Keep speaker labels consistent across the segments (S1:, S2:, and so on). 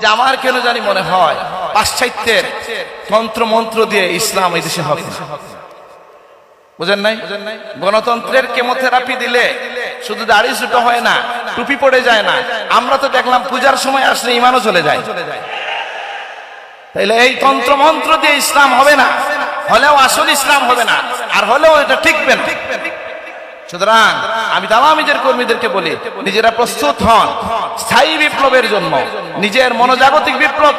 S1: যে আমার কেন জানি মনে হয় পাশ্চাত্যের তন্ত্র মন্ত্র দিয়ে ইসলাম এই দেশে হবে বুঝেন নাই? গণতন্ত্রের কেমোথেরাপি দিলে শুধু দাড়ি ছুটো হয় না, টুপি পড়ে যায় না। আমরা তো দেখলাম পূজার সময় আসলে ইমানও চলে যায়। তাইলে এই তন্ত্র মন্ত্র দিয়ে ইসলাম হবে না, হলেও আসল ইসলাম হবে না, আর হলেও এটা টিকবে না। সুতরাং আমি দাওয়ামিদের কর্মীদেরকে বলি, নিজেরা প্রস্তুত হন। স্থায়ী বিপ্লবের জন্য। নিজের মনোজাগতিক বিপ্লব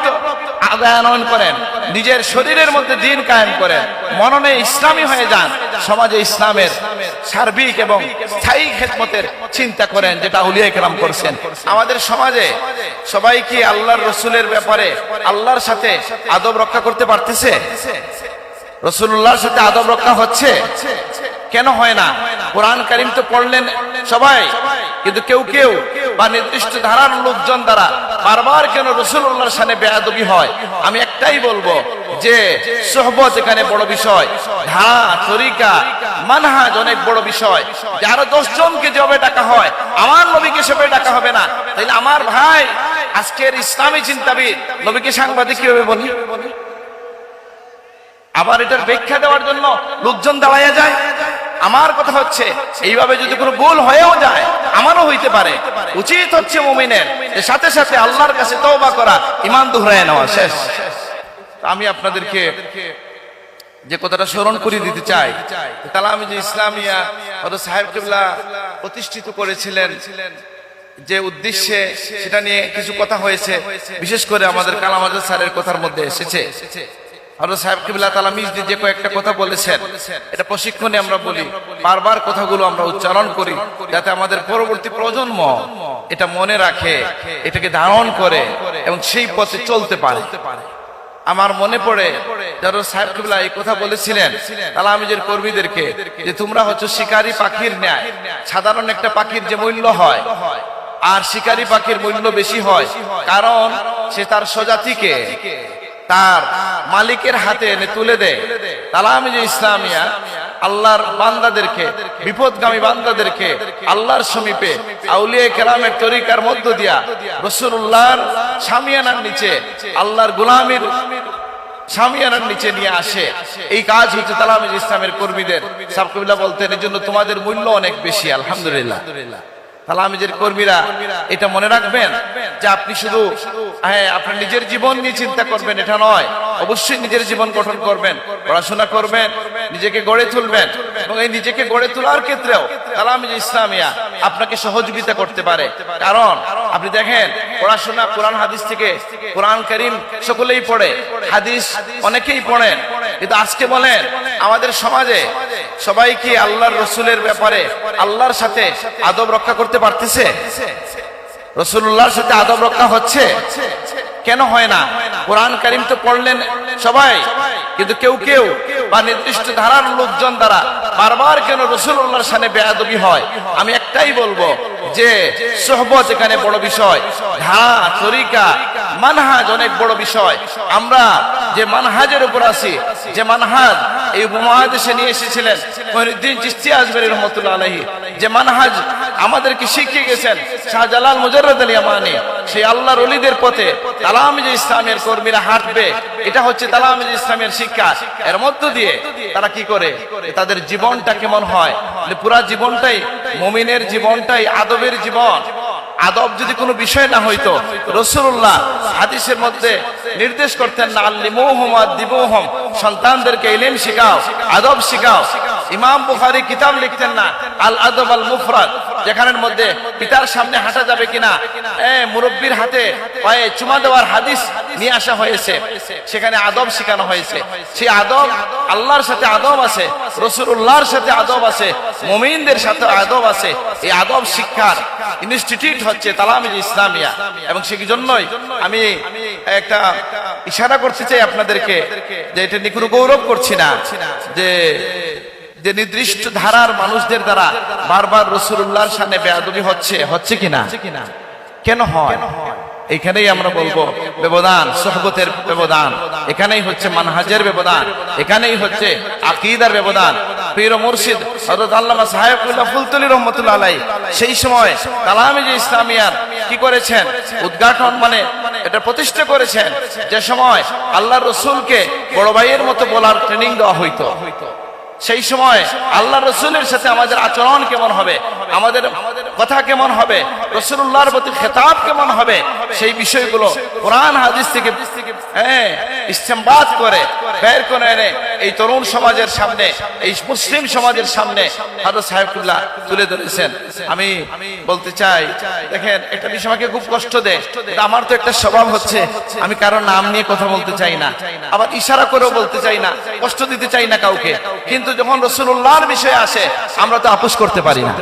S1: আদায়ন করেন। নিজের শরীরের মধ্যে দিন কায়েম করেন। মননে ইসলামী হয়ে যান। সমাজে ইসলামের সার্বিক এবং স্থায়ী খেদমতের চিন্তা করেন, যেটা উলিয়া কেরাম করছেন। আমাদের সমাজে সবাই কি আল্লাহর রসুলের ব্যাপারে আল্লাহর সাথে আদব রক্ষা করতে পারতেছে? রসুল্লাহর সাথে আদব রক্ষা হচ্ছে? কেন হয় না? কোরআন কারিম তো পড়লেন সবাই, কিন্তু কেউ কেউ বা নির্দিষ্ট ধারার লোকজন দ্বারা বারবার কেন রসুল্লাহর সামনে বেয়াদবি হয়? আমি একটাই বলব যে সোহবত এখানে বড় বিষয়, ধারা, তরিকা, মানহাজ অনেক বড় বিষয়। যে আরও দশ জনকে যেভাবে ডাকা হয়, আমার নবীকে সেভাবে ডাকা হবে না। তাইলে আমার ভাই আজকের ইসলামী চিন্তাবিদ, নবীকে সাংবাদিক কীভাবে বলি? আবার এটার ব্যাখ্যা দেওয়ার জন্য লোকজন দাঁড়াইয়া যায়। আমার কথা হচ্ছে, এইভাবে যদি কোনো ভুল হয়েও যায়, আমারও হইতে পারে। উচিত হচ্ছে মুমিনের সাথে সাথে আল্লাহর কাছে তওবা করা ইমান দুহরায় নেওয়া, শেষ। আমি আপনাদেরকে যে কথাটা স্মরণ করে দিতে চাই তাহলে আমি যে ইসলামিয়া সাহেব কিবলা প্রতিষ্ঠিত করেছিলেন যে উদ্দেশ্যে সেটা নিয়ে কিছু কথা হয়েছে, বিশেষ করে আমাদের কালামাজ স্যারের কথার মধ্যে এসেছে। যে উচ্চারণ করি যাতে আমাদের পরবর্তী প্রজন্ম এটা মনে রাখে, এটাকে ধারণ করে এবং সেই পথে চলতে পারে। আমার মনে পড়ে যারা সাহেব কিবলা এই কথা বলেছিলেন তালামিজের কর্মীদেরকে যে তোমরা হচ্ছে শিকারী পাখির ন্যায়, সাধারণ একটা পাখির যে মূল্য হয়, আর শিকারী পাখির মূল্য বেশি হয়, কারণ সে তার স্বজাতিকে তার মালিকের হাতে এনে তুলে দেয়। তালামি যে ইসলামিয়া আল্লাহর বান্দাদেরকে, বিপদগামী বান্দাদেরকে আল্লাহর সমীপে আউলিয়া কেরামের তরিকার মধ্য দিয়া রসুল্লাহর সামিয়ানার নিচে, আল্লাহর গুলামির সামিয়ানার নিচে নিয়ে আসে। এই কাজ হচ্ছে তালামিজ ইসলামের কর্মীদের। সাবকবিল্লা বলতেন এই জন্য তোমাদের মূল্য অনেক বেশি, আলহামদুলিল্লাহ। তালামিজের কর্মীরা এটা মনে রাখবেন যে আপনি শুধু হ্যাঁ আপনার নিজের জীবন নিয়ে চিন্তা করবেন, এটা নয়। অবশ্যই নিজের জীবন গঠন করবেন, পড়াশোনা করবেন, নিজেকে গড়ে তুলবেন এবং এই নিজেকে গড়ে তোলার ক্ষেত্রেও তালামিজ ইসলামিয়া আপনাকে সহযোগিতা করতে পারে। কারণ আপনি দেখেন, পড়াশোনা কোরআন, হাদিস থেকে কোরআন করিম সকলেই পড়ে, হাদিস অনেকেই পড়েন। কিন্তু আজকে বলেন, আমাদের সমাজে সবাই কি আল্লাহর রসুলের ব্যাপারে আল্লাহর সাথে আদব রক্ষা করতে পারতেছে? রসুল্লাহর সাথে আদব রক্ষা হচ্ছে? কেন হয় না? কোরআন করিম তো পড়লেন সবাই। কিন্তু কেউ কেউ বা নির্দিষ্ট ধারার লোকজন দ্বারা বারবার কেন রসুল্লাহর সামনে বেয়াদবি হয়? আমি একটাই বলব যে সোহবত এখানে বড় বিষয়, ধারা, তরিকা, মানহাজ অনেক বড় বিষয়। আমরা যে মানহাজের উপর আছি, যে মানহাজ এই উপমহাদেশে নিয়ে এসেছিলেন মহিউদ্দিন চিস্তি আজমের রহমতুল্লাহ আলহী যে মানহাজ আমাদেরকে শিখিয়ে গেছেন শাহজালাল মুজাররদ আলী আমানি। সেই আল্লাহর অলিদের পথে তালামিজ ইসলামের কর্মীরা হাঁটবে। এটা হচ্ছে তালামিজ ইসলামের শিক্ষা। এর মধ্য দিয়ে তারা কি করে? তাদের জীবনটা কেমন হয়? পুরা জীবনটাই মমিনের জীবনটাই আদবের জীবন। আদব যদি কোনো বিষয় না হইতো রসুল্লাহ হাদিসের মধ্যে নির্দেশ করতেন না আল্লিমোহম আর দিবোহম সন্তানদেরকে ইলেম শিখাও, আদব শিখাও। ইমাম বুখারি কিতাব লিখতেন না আল আদব আল মুফরাদ যেখানের মধ্যে পিতার সামনে হাঁটা যাবে কিনা মুরব্বীর হাতে পায়ে চুমা দেওয়ার হাদিস নিয়ে আসা হয়েছে, সেখানে আদব শেখানো হয়েছে। সেই আদব আল্লাহর সাথে আদব আছে রসুল্লাহর সাথে আদব আছে, মুমিনদের সাথে আদব আছে। এই আদব শিক্ষার ইনস্টিটিউট হচ্ছে তালামিজ ইসলামিয়া। এবং সেই জন্যই আমি একটা ইশারা করতে চাই আপনাদেরকে যে এটা নিয়ে কোনো গৌরব করছি না, যে যে নির্দিষ্ট ধারার মানুষদের দ্বারা বারবার রসুল্লাহর সামনে বেয়াদবি হচ্ছে হচ্ছে কিনা? কেন হয়? এখানেই আমরা বলব ব্যবধান, সোহবতের ব্যবধান। এখানেই হচ্ছে মানহাজের ব্যবধান, এখানেই হচ্ছে আকিদার ব্যবধান। পীর মুর্শিদ, হযরত আল্লামা সাহেবুল্লাহ ফুলতলি রহমতুল্লাহ আলাই সেই সময় কালামে যে ইসলামিয়ার কি করেছেন? উদ্ঘাটন মানে এটা প্রতিষ্ঠা করেছেন। যে সময় আল্লাহ রসুলকে বড় ভাইয়ের মতো বলার ট্রেনিং দেওয়া হইতো। সেই সময় আল্লাহ রসুলের সাথে আমাদের আচরণ কেমন হবে? আমাদের কথা কেমন হবে? রসুল্লাহর প্রতি খেতাব কেমন হবে? সেই বিষয়গুলো কোরআন হাদিস থেকে হ্যাঁ ইস্তেমবাদ করে, বের করে এনে এই তরুণ সমাজের সামনে, এই মুসলিম সমাজের সামনে হাদর সাহেবুল্লাহ তুলে ধরেছেন। আমি বলতে চাই, দেখেন, একটা বিষয় আমাকে খুব কষ্ট দেয় আমার তো একটা স্বভাব হচ্ছে, আমি কারোর নাম নিয়ে কথা বলতে চাই না, আবার ইশারা করেও বলতে চাই না, কষ্ট দিতে চাই না কাউকে, কিন্তু যখন রসুল্লাহর বিষয়ে আসে, আমরা তো আপোষ করতে পারি না।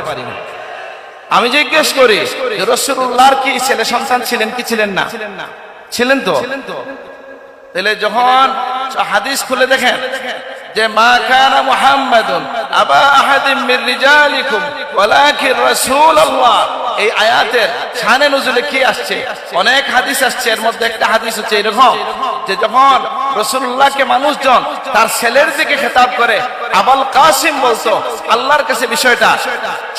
S1: আমি জিজ্ঞেস করি যে রসুল্লাহর কি ছেলে সন্তান ছিলেন কি ছিলেন না? ছিলেন তো? তাহলে যখন হাদিস খুলে দেখেন যে মা কানা মুহাম্মাদুন আবা আহাদিম মির রিজালিকুম, ওয়ালাকিন রাসূলুল্লাহ। এই আয়াতের শানে নজুলে কি আসছে? অনেক হাদিস আসছে, এর মধ্যে একটা হাদিস হচ্ছে এরকম যে যখন রাসূলুল্লাহকে মানুষজন তার ছেলের দিকে খেতাব করে, আবাল কাসিম বলতো, আল্লাহর কাছে বিষয়টা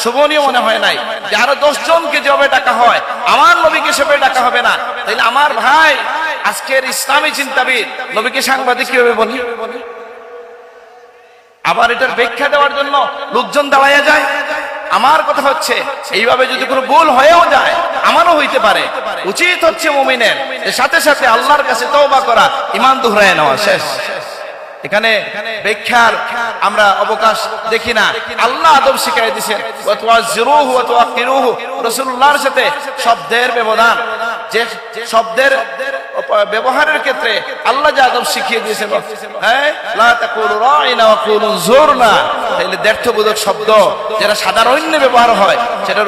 S1: শোভনীয় মনে হয় নাই। যে আরও দশ জনকে যেভাবে ডাকা হয়, আমার নবীকে সেভাবে ডাকা হবে না। তাইলে আমার ভাই আজকের ইসলামী চিন্তাবিদ নবীকে সাংবাদিক কীভাবে বলি? আবার এটার ব্যাখ্যা দেওয়ার জন্য লোকজন দাঁড়াইয়া যায়। আমার কথা হচ্ছে, এইভাবে যদি কোনো ভুল হয়েও যায়, আমারও হইতে পারে। উচিত হচ্ছে মুমিনের সাথে সাথে আল্লাহর কাছে তওবা করা ইমান দুহরায় নেওয়া, শেষ। এখানে ব্যাখ্যার আমরা অবকাশ দেখি না। আল্লাহ আদব শিখাই ওয়াতুয়াকিরুহু রাসূলুল্লাহর সাথে শব্দের ব্যবধান। যে শব্দের ব্যবহারের ক্ষেত্রে আল্লাহ যে আদব শিখিয়ে দিয়েছেন হ্যাঁ? শব্দ ব্যবহার হয়, সেটা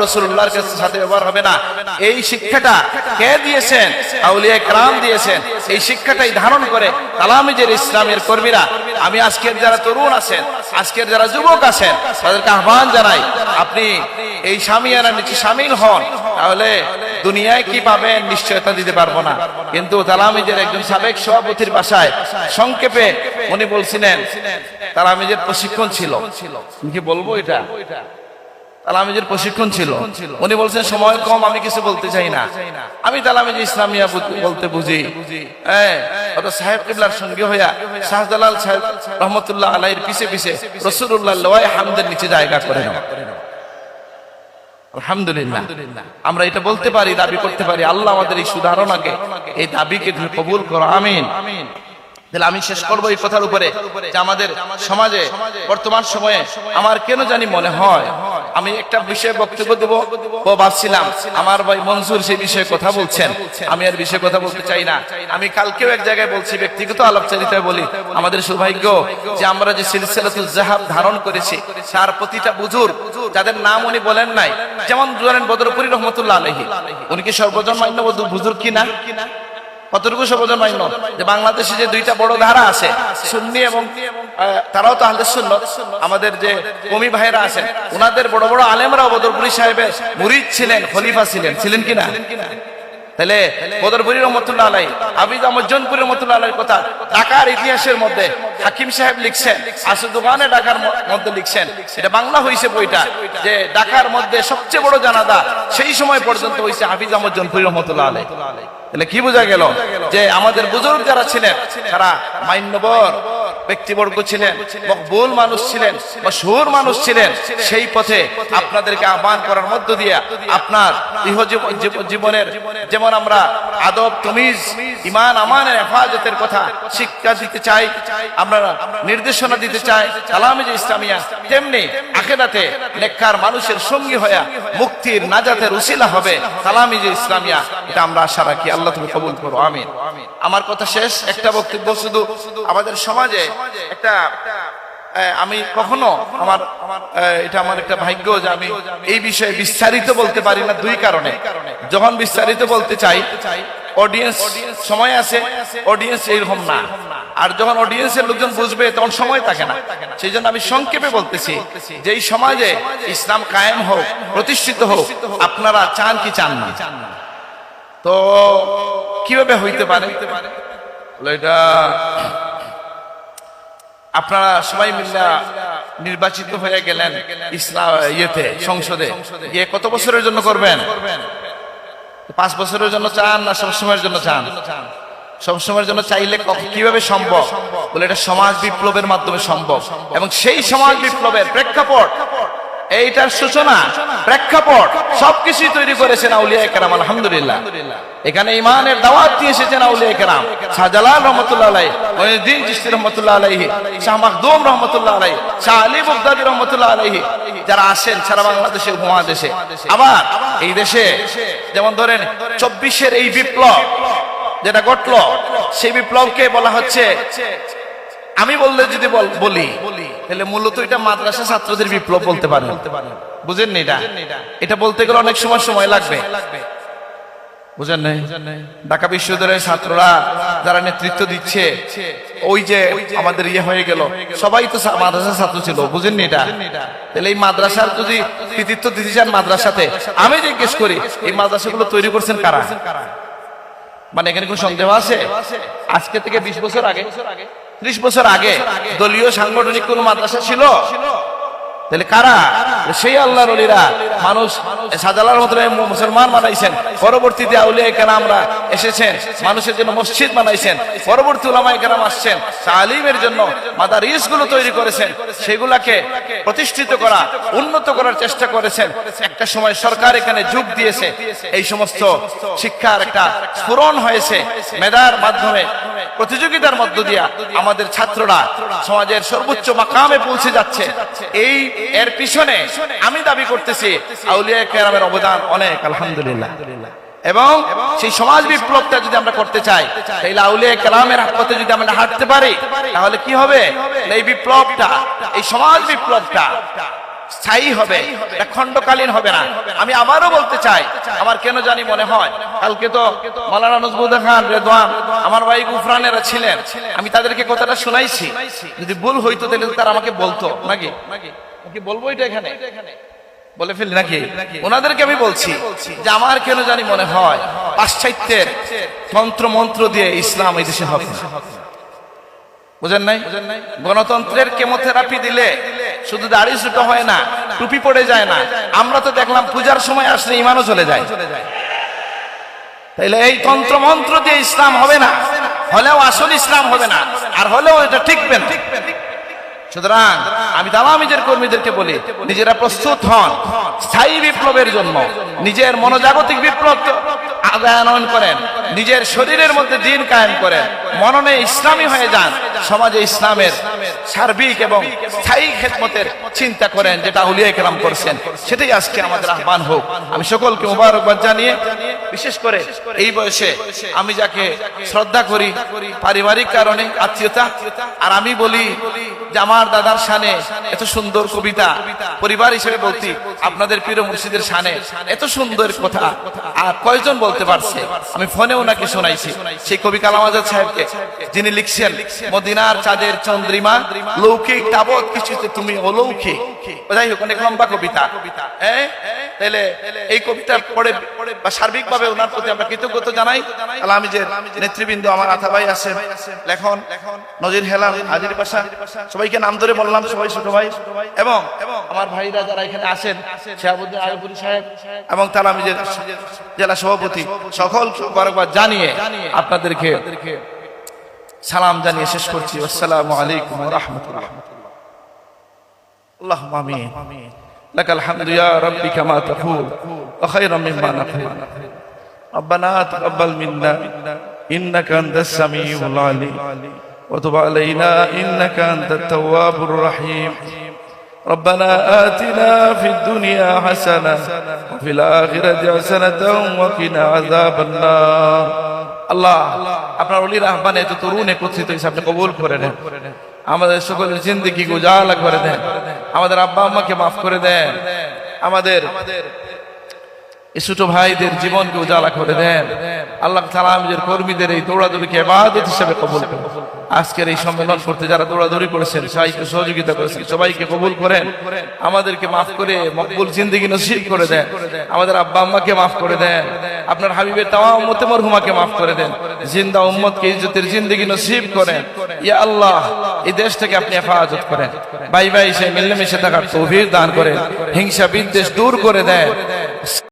S1: সাথে ব্যবহার হবে না। এই শিক্ষাটা কে দিয়েছেন? আউলিয়া কালাম দিয়েছেন। এই শিক্ষাটাই ধারণ করে কালামিজের ইসলামের কর্মীরা। আমি আজকের যারা তরুণ আছেন, আজকের যারা যুবক আছেন, তাদেরকে আহ্বান জানাই, আপনি এই স্বামী আনা নিচে সামিল হন, তাহলে দুনিয়ায় কি পাবেন নিশ্চয়তা দিতে পারব না। কিন্তু তালামিজের একজন সাবেক সভাপতির বাসায় সংক্ষেপে উনি বলছিলেন, তালামিজের প্রশিক্ষণ ছিল। কি বলব এটা? তালামিজের প্রশিক্ষণ ছিল। উনি বলছেন, সময় কম, আমি কিছু বলতে চাই না। আমি তালামিজ ইসলামিয়া বলতে বুঝি। হ্যাঁ সাহেব কিবলার সঙ্গে হইয়া শাহজালাল সাহেব রহমতুল্লাহ আলাইয়ের পিছে পিছে রসুল্লাহ লোয়াই হামদের নিচে জায়গা করে আলহামদুলিল্লাহ। আমরা এটা বলতে পারি, দাবি করতে পারি, আল্লাহ আমাদের এই সুধারণাকে, এই দাবিকে তুমি কবুল করো, আমিন। তাহলে আমি শেষ করব এই কথার উপরে, যে আমাদের সমাজে, বর্তমান সময়ে আমার কেন জানি মনে হয়, আমি একটা বিষয়ে বক্তব্য দেবো, ও ভাবছিলাম, আমার ভাই মনসুর সেই বিষয়ে কথা বলছেন, আমি আর বিষয়ে কথা বলতে চাই না। আমি কালকেও এক জায়গায় বলছি, ব্যক্তিগত আলাপচারিতায় বলি, আমাদের সৌভাগ্য যে আমরা যে সিলসিলাতুল জাহাব ধারণ করেছি, তার প্রতিটা বুজুর, যাদের নাম উনি বলেন নাই, যেমন ধরেন বদরপুরি রহমতুল্লাহ আলহী উনি কি সর্বজন মান্য বুজুর কি না? কতটুকু সর্বজন মান্য যে বাংলাদেশে যে দুইটা বড় ধারা আছে, সুন্নি এবং তারাও তো আহলে আমাদের যে কমি ভাইরা আছেন ওনাদের বড় বড় আলেমরা বদরপুরি সাহেবের মুরিদ ছিলেন, খলিফা ছিলেন। ছিলেন কিনা? তাহলে বদরপুরি রহমতুল্লাহ আলাই আবিদ আহমদ আমজনপুরি রহমতুল্লাহ আলাইর কথা ঢাকার ইতিহাসের মধ্যে হাকিম সাহেব লিখছেন আসুদুগানে ঢাকার মধ্যে লিখছেন। এটা বাংলা হয়েছে বইটা, যে ঢাকার মধ্যে সবচেয়ে বড় জানাদা সেই সময় পর্যন্ত হইছে হাফিজ আহমদ জনপুরি রহমতুল্লাহ আলাই তাহলে কি বোঝা গেল যে আমাদের বুজুর্গ যারা ছিলেন, তারা মান্যবর ব্যক্তিবর্গ ছিলেন, মকবুল মানুষ ছিলেন, মশহুর মানুষ ছিলেন, সেই পথে আপনাদেরকে আহ্বান করার মধ্য দিয়ে আপনার জীবনের, যেমন আমরা আদব, তমিজ, ইমান, আমানের হেফাজতের কথা শিক্ষা দিতে চাই, আমরা নির্দেশনা দিতে চাই, কালামে যে ইসলামিয়া, তেমনি আখেরাতে লেখার মানুষের সঙ্গী হয়ে মুক্তির নাজাতের উসিলা হবে, কালামি যে ইসলামিয়া, এটা আমরা আশা রাখি, আল্লাহ তুমি কবুল করো, আমিন। আমার কথা শেষ, একটা বক্তব্য শুধু আমাদের সমাজে একটা আমি কখনো আমার এটা আমার একটা ভাগ্য যে আমি এই বিষয়ে বিস্তারিত বলতে পারি না দুই কারণে। যখন বিস্তারিত বলতে চাই অডিয়েন্স সময় আছে অডিয়েন্স এইরকম না। আর যখন অডিয়েন্সের লোকজন বুঝবে, তখন সময় থাকে না। সেই জন্য আমি সংক্ষেপে বলতেছি যে এই সমাজে ইসলাম কায়েম হোক, প্রতিষ্ঠিত হোক, আপনারা চান কি চান না। তো কীভাবে হইতে পারে? এটা আপনারা সবাই মিল্লা নির্বাচিত হয়ে গেলেন ইসলাম ইয়েতে, সংসদে। গিয়ে কত বছরের জন্য করবেন? পাঁচ বছরের জন্য চান না সবসময়ের জন্য চান? সবসময়ের জন্য চাইলে কীভাবে সম্ভব? বলে এটা সমাজ বিপ্লবের মাধ্যমে সম্ভব। এবং সেই সমাজ বিপ্লবের প্রেক্ষাপট এইটার সূচনা, প্রেক্ষাপট, সবকিছুই তৈরি করেছেন আউলিয়া কেরাম, আলহামদুলিল্লাহ। এখানে ইমানের দাওয়াত দিয়ে এসেছেন আউলিয়া কেরাম। শাহজালাল রহমতুল্লাহ আলাই মহিউদ্দিন চিস্তি রহমতুল্লাহ আলাইহি, শাহ মাহদুম রহমতুল্লাহ আলাই শাহ আলী বগদাদি রহমতুল্লাহ আলাইহি, যারা আসেন সারা বাংলাদেশে, উপমহাদেশে। আবার এই দেশে, যেমন ধরেন চব্বিশের এই বিপ্লব, যেটা ঘটলো, সেই বিপ্লবকে বলা হচ্ছে, আমি বললে যদি বলি তাহলে মূলত এটা মাদ্রাসা ছাত্রদের বিপ্লব বলতে পারেন বুঝেন এটা? এটা? বলতে গেলে অনেক সময় সময় লাগবে। বুঝেন নাই ঢাকা বিশ্ববিদ্যালয়ের ছাত্ররা যারা নেতৃত্ব দিচ্ছে ওই যে আমাদের ইয়ে হয়ে গেল সবাই তো সা- মাদ্রাসা ছাত্র ছিল। বুঝেননি এটা? তাহলে এই মাদ্রাসার যদি কৃতিত্ব দিতে চান মাদ্রাসাতে আমি জিজ্ঞেস করি এই মাদ্রাসাগুলো তৈরি করছেন কারা? মানে এখানে কোন সন্দেহ আছে? আজকে থেকে বিশ বছর আগে। ত্রিশ বছর আগে দলীয় সাংগঠনিক কোন মাদ্রাসা ছিল? তাহলে কারা? সেই আল্লাহর অলিরা মানুষ সাজালার মতো মুসলমান বানাইছেন। পরবর্তীতে আউলিয়া আমরা এসেছেন। মানুষের জন্য মসজিদ বানাইছেন। পরবর্তী উলামাই কেরাম আসছেন। তালিমের জন্য মাদারিসগুলো তৈরি করেছেন। সেগুলাকে প্রতিষ্ঠিত করা, উন্নত করার চেষ্টা করেছেন। একটা সময় সরকার এখানে যোগ দিয়েছে। এই সমস্ত শিক্ষার একটা স্ফুরণ হয়েছে। মেধার মাধ্যমে, প্রতিযোগিতার মধ্য দিয়া আমাদের ছাত্ররা সমাজের সর্বোচ্চ মাকামে পৌঁছে যাচ্ছে। এই এর পিছনে আমি দাবি করতেছি, আউলিয়া কেরামের অবদান অনেক, আলহামদুলিল্লাহ। এবং সেই সমাজ বিপ্লবটা যদি আমরা করতে চাই তাহলে আউলিয়া কেরামের পথে যদি আমরা হাঁটতে পারি, তাহলে কি হবে? এই বিপ্লবটা, এই সমাজ বিপ্লবটা স্থায়ী হবে, এটা খণ্ডকালীন হবে না। আমি আবারও বলতে চাই, আমার কেন জানি মনে হয়, কালকে তো মালানা নজবুদ্দা খান রেদওয়ান, আমার ভাই গুফরানেরা ছিলেন। আমি তাদেরকে কথাটা শোনাইছি। যদি ভুল হইতো, তাহলে তারা আমাকে বলতো, নাকি? কি বলব এটা এখানে? বলে ফেলি নাকি? ওনাদেরকে আমি বলছি যে আমার কেন জানি মনে হয় পাশ্চাত্যের তন্ত্র মন্ত্র দিয়ে ইসলাম এই দেশে হবে বুঝেন নাই? গণতন্ত্রের কেমোথেরাপি দিলে শুধু দাড়ি ছুটো হয় না টুপি পড়ে যায় না। আমরা তো দেখলাম পূজার সময় আসলে ইমানও চলে যায়। তাইলে এই তন্ত্র মন্ত্র দিয়ে ইসলাম হবে না। হলেও আসল ইসলাম হবে না। আর হলেও এটা ঠিকবে না সুতরাং আমি দালামিজের কর্মীদেরকে বলি, নিজেরা প্রস্তুত হন। স্থায়ী বিপ্লবের জন্য। নিজের মনোজাগতিক বিপ্লব আদায়ন করেন। নিজের শরীরের মধ্যে দিন কায়েম করেন। মননে ইসলামী হয়ে যান। সমাজে ইসলামের সার্বিক এবং স্থায়ী খেদমতের চিন্তা করেন, যেটা উলিয়া কেরাম করছেন। সেটাই আজকে আমাদের আহ্বান হোক। আমি সকলকে মুবারকবাদ জানিয়ে, বিশেষ করে এই বয়সে আমি যাকে শ্রদ্ধা করি, পারিবারিক কারণে আত্মীয়তা, আর আমি বলি যে আমার দাদার শানে এত সুন্দর কবিতা পরিবার হিসেবে বলতি আপনাদের প্রিয় মুর্শিদের শানে এত সুন্দর কথা। আর কয়জন বলতে পারছে? আমি ফোনে ওনাকে শোনাইছি। সেই কবি কালাম আজাদ সাহেবকে, যিনি লিখছেন, মদিনার চাঁদের চন্দ্রিমা লৌকিক তাবৎ কিছুতে তুমি অলৌকিক যাই হোক, অনেক লম্বা কবিতা। হ্যাঁ তাহলে এই কবিতা পড়ে বা সার্বিক ভাবে ওনার প্রতি আমরা কৃতজ্ঞতা জানাই। আলামিজের নেতৃবৃন্দ আমার আথা ভাই লেখন, নজির হেলাল, হাজির পাশা সবাইকে নাম ধরে বললাম সবাই ছোট ভাই এবং আমার ভাইরা যারা এখানে আছেন শেহাবুদ্দিন আয়ুপুরি সাহেব এবং তালামিজের জেলা সভাপতি সকল বরকবাদ জানিয়ে আপনাদেরকে সালাম জানিয়ে শেষ করছি আসসালামু আলাইকুম ওয়া রাহমাতুল্লাহ اللهم امين لك الحمد يا ربي كما تقول وخيرا مما نقول ربنا تقبل منا انك انت السميع العليم وتب علينا انك انت التواب الرحيم ربنا آتنا في الدنيا حسنة وفي الآخرة حسنة وقنا عذاب النار আল্লাহ আপনার অলির আহ্বানে এত তরুণ একত্রিত হয়েছে আপনি কবুল করে নেন আমাদের সকলের জিন্দিগি উজালা করে দেন আমাদের আব্বা আম্মাকে মাফ করে দেন আমাদের এই ছোট ভাইদের জীবনকে উজালা করে দেন আল্লাহ তালা আমাদের কর্মীদের এই দৌড়াদৌড়িকে এবাদত হিসেবে কবুল করেন। আজকের এই সম্মেলন করতে যারা দৌড়াদৌড়ি করেছেন, সবাইকে সহযোগিতা করেছেন, সবাইকে কবুল করেন। আমাদেরকে মাফ করে মকবুল জিন্দগি নসিব করে দেন। আমাদের আব্বা আম্মাকে মাফ করে দেন। আপনার হাবিবের তাওয়া উম্মতে মরহুমাকে মাফ করে দেন। জিন্দা উম্মতকে ইজ্জতের জিন্দগি নসিব করেন। ইয়া আল্লাহ, এই দেশ থেকে আপনি হেফাজত করেন। ভাই ভাই সে মিলেমিশে থাকার তৌফিক দান করেন। হিংসা বিদ্বেষ দূর করে দেন।